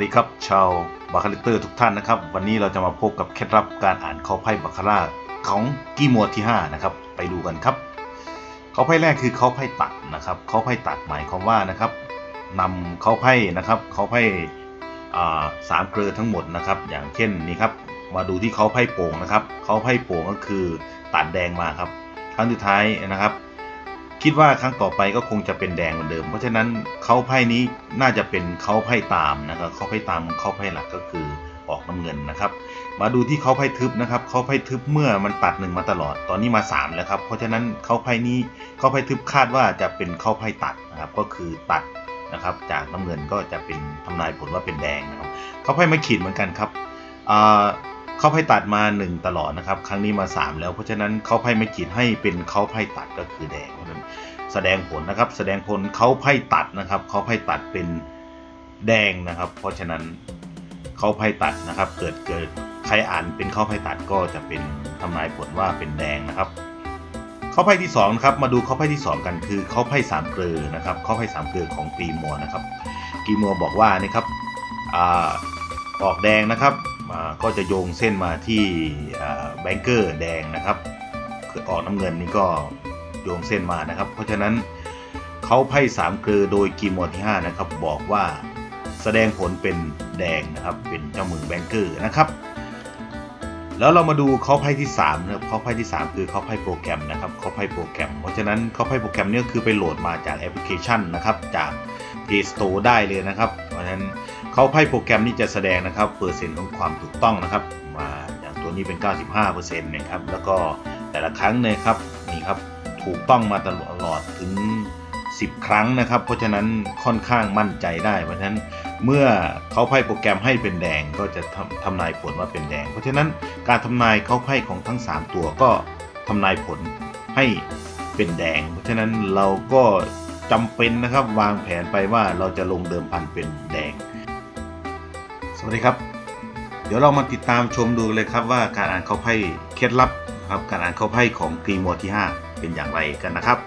สดีครับ ชาวบาคาลิเตอร์ทุกท่านนะครับ วันนี้เราจะมาพบกับเคล็ดลับการอ่านเขาไพ่บาคาร่าของกีมัวที่ 5 นะครับ ไปดูกันครับ เขาไพ่แรกคือเขาไพ่ตัดนะครับ เขาไพ่ตัดหมายความว่านะครับนำเขาไพ่นะครับเขาไพ่สามเกลือทั้งหมดนะครับ อย่างเช่นนี่ครับมาดูที่เขาไพ่โป่งนะครับเขาไพ่โป่งก็คือตัดแดงมาครับ ครั้งสุดท้ายนะครับ คิดว่าครั้งต่อไปก็คงจะเป็นแดงเหมือนเดิม เพราะฉะนั้นเขาไพ่นี้น่าจะเป็นเขาไพ่ตามนะครับเขาไพ่ตามเขาไพ่หลักก็คือออกน้ำเงินนะครับ มาดูที่เขาไพ่ทึบนะครับเขาไพ่ทึบเมื่อมันตัดหนึ่งมาตลอด ตอนนี้มาสามแล้วครับ เพราะฉะนั้นเขาไพ่นี้เขาไพ่ทึบคาดว่าจะเป็นเขาไพ่ตัดนะครับก็คือตัดนะครับ จากน้ำเงินก็จะเป็นทำนายผลว่าเป็นแดงนะครับเขาไพ่ไม่ขีดเหมือนกันครับอ่า เขาไพ่ตัดมา 1 ตลอดนะครับ ครั้งนี้มา 3 แล้วเพราะฉะนั้นเขาไพ่ไม่ขีดให้เป็นเขาไพ่ตัดก็คือแดงเพราะนั้นแสดงผลนะครับ แสดงผลเขาไพ่ตัดนะครับเขาไพ่ตัดเป็นแดงนะครับ เพราะฉะนั้นเขาไพ่ตัดนะครับ เกิดเกิดใครอ่านเป็นเขาไพ่ตัดก็จะเป็นทำนายผลว่าเป็นแดงนะครับเขาไพ่ที่2นะครับมาดูเขาไพ่ที่ 2 กันคือเขาไพ่สามเกลือนะครับเขาไพ่สามเกลือของปีมัวนะครับ กีมัวบอกว่านี่ครับออกแดงนะครับ ก็จะโยงเส้นมาที่แบงเกอร์แดงนะครับคือออกน้ำเงินนี่ก็โยงเส้นมานะครับ เพราะฉะนั้นเขาไพ่สามเกลือโดยกีมวที่5นะครับ บอกว่าแสดงผลเป็นแดงนะครับ เป็นเจ้ามือแบงเกอร์นะครับ แล้วเรามาดูเขาไพ่ที่3นะครับเขาไพ่ที่ 3 คือเขาไพ่โปรแกรมนะครับเขาไพ่โปรแกรม เพราะฉะนั้นเขาไพ่โปรแกรมเนี่ยคือไปโหลดมาจากแอปพลิเคชันนะครับจาก Play Store ได้เลยนะครับ ราะฉะนั้นเขาไพ่โปรแกรมนี่จะแสดงนะครับเปอร์เซ็นต์ของความถูกต้องนะครับ มาอย่างตัวนี้เป็น 95%นะครับแล้วก็แต่ละครั้งเนี่ยครับนี่ครับถูกต้องมาตลอดถึง 10 ครั้งนะครับ เพราะฉะนั้นค่อนข้างมั่นใจได้ เพราะฉะนั้นเมื่อเขาไพ่โปรแกรมให้เป็นแดงก็จะทำทำนายผลว่าเป็นแดง เพราะฉะนั้นการทำนายเขาไพ่ของทั้ง 3 ตัวก็ทำนายผลให้เป็นแดง เพราะฉะนั้นเราก็ จำเป็นนะครับวางแผนไปว่าเราจะลงเดิมพันเป็นแดง สวัสดีครับ เดี๋ยวเรามาติดตามชมดูเลยครับว่าการอ่านเขาไพ่เคล็ดลับครับการอ่านเขาไพ่ของกรีมัวที่ 5 เป็นอย่างไรกันนะครับ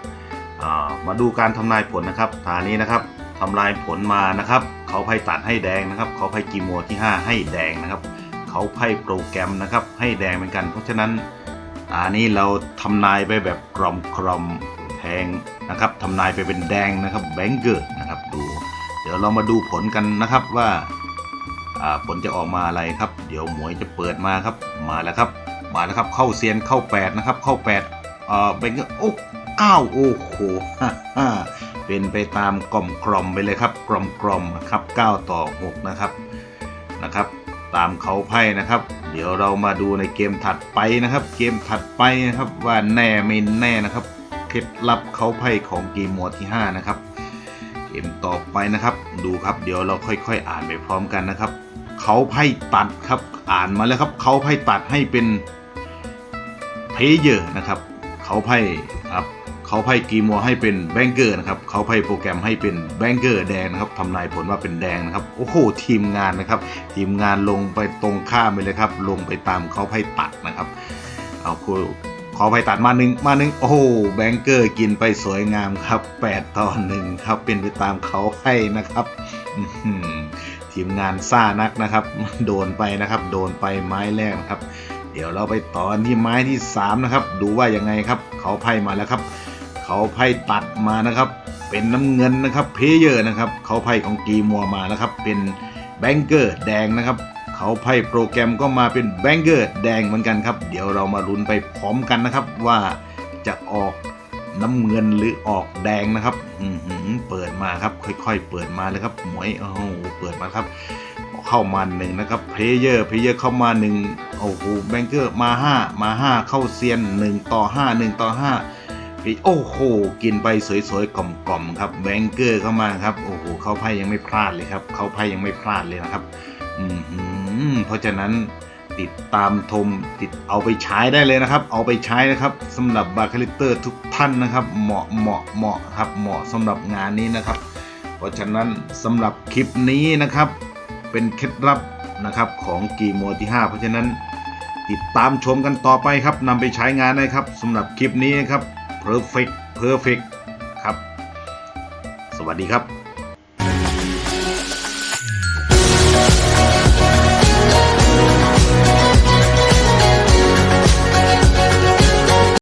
ามาดูการทำนายผลนะครับฐานนี้นะครับทำลายผลมานะครับ เขาไพ่ตัดให้แดงนะครับ เขาไพ่กรีมัวที่ 5 ให้แดงนะครับ เขาไพ่โปรแกรมนะครับให้แดงเหมือนกัน เพราะฉะนั้นอันนี้เราทำนายไปแบบกรอมกรอม แทงนะครับทำนายไปเป็นแดงนะครับแบงเกอร์นะครับดูเดี๋ยวเรามาดูผลกันนะครับว่าผลจะออกมาอะไรครับ เดี๋ยวหมวยจะเปิดมาครับมาแล้วครับมาแล้วครับเข้าเซียนเข้า8นะครับเข้า8อ่าเป็นก็โอ้เก้าโอ้โหเป็นไปตามกล่อมกล่อมไปเลยครับกล่อมกล่อมครับ9ต่อ6นะครับนะครับ ตามเขาไพ่นะครับ เดี๋ยวเรามาดูในเกมถัดไปนะครับ เกมถัดไปนะครับว่าแน่ไม่แน่นะครับ เคล็ดลับเขาไพ่ของเกมมวดที่ 5 นะครับ เกมต่อไปนะครับ ดูครับเดี๋ยวเราค่อยๆอ่านไปพร้อมกันนะครับ เขาไพ่ตัดครับอ่านมาแล้วครับ เขาไพ่ตัดให้เป็นเพเยอร์นะครับ เขาไพ่ครับเขาไพ่กีมัวให้เป็นแบงเกอร์นะครับ เขาไพ่โปรแกรมให้เป็นแบงเกอร์แดงนะครับทำนายผลว่าเป็นแดงนะครับโอ้โหทีมงานนะครับ ทีมงานลงไปตรงข้ามไปเลยครับ ลงไปตามเขาไพ่ตัดนะครับ เอาคุณ ขอไพ่ตัดมาหนึ่งมาหนึ่งโอ้โหแบงเกอร์กินไปสวยงามครับ 8 ต่อหนึ่งครับเป็นไปตามเขาไพ่นะครับทีมงานซ่านักนะครับ โดนไปนะครับ โดนไปไม้แรกนะครับ เดี๋ยวเราไปต่อกันที่ไม้ที่ 3 นะครับ ดูว่ายังไงครับ เขาไพ่มาแล้วครับ เขาไพ่ตัดมานะครับ เป็นน้ำเงินนะครับ เพเยอร์นะครับ เขาไพ่ของกีมัวมานะครับ เป็นแบงเกอร์แดงนะครับ เขาไพ่โปรแกรมก็มาเป็นแบงเกอร์แดงเหมือนกันครับ เดี๋ยวเรามาลุ้นไปพร้อมกันนะครับว่าจะออกน้ำเงินหรือออกแดงนะครับอืเปิดมาครับ ค่อย ๆ เปิดมาเลยครับหมวยโอ้โหเปิดมาครับ เข้ามาหนึ่งนะครับเพลเยอร์เพลเยอร์เข้ามาหนึ่งโอ้โหแบงเกอร์มาห้ามาห้าเข้าเซียนหนึ่งต่อห้าหนึ่งต่อห้าโอ้โห กินไปสวยๆกล่อมๆครับแบงเกอร์เข้ามาครับโอ้โหเข้าไพ่ยังไม่พลาดเลยครับเข้าไพ่ยังไม่พลาดเลยนะครับ อือหือ เพราะฉะนั้นติดตามชมติดเอาไปใช้ได้เลยนะครับ เอาไปใช้นะครับสำหรับบาคาลิเตอร์ทุกท่านนะครับ เหมาะเหมาะเหมาะครับเหมาะสำหรับงานนี้นะครับ เพราะฉะนั้นสำหรับคลิปนี้นะครับ เป็นเคล็ดลับนะครับของกีโมที่ 5 เพราะฉะนั้นติดตามชมกันต่อไปครับนำไปใช้งานได้ครับสำหรับคลิปนี้นครับ perfect perfect ครับ สวัสดีครับ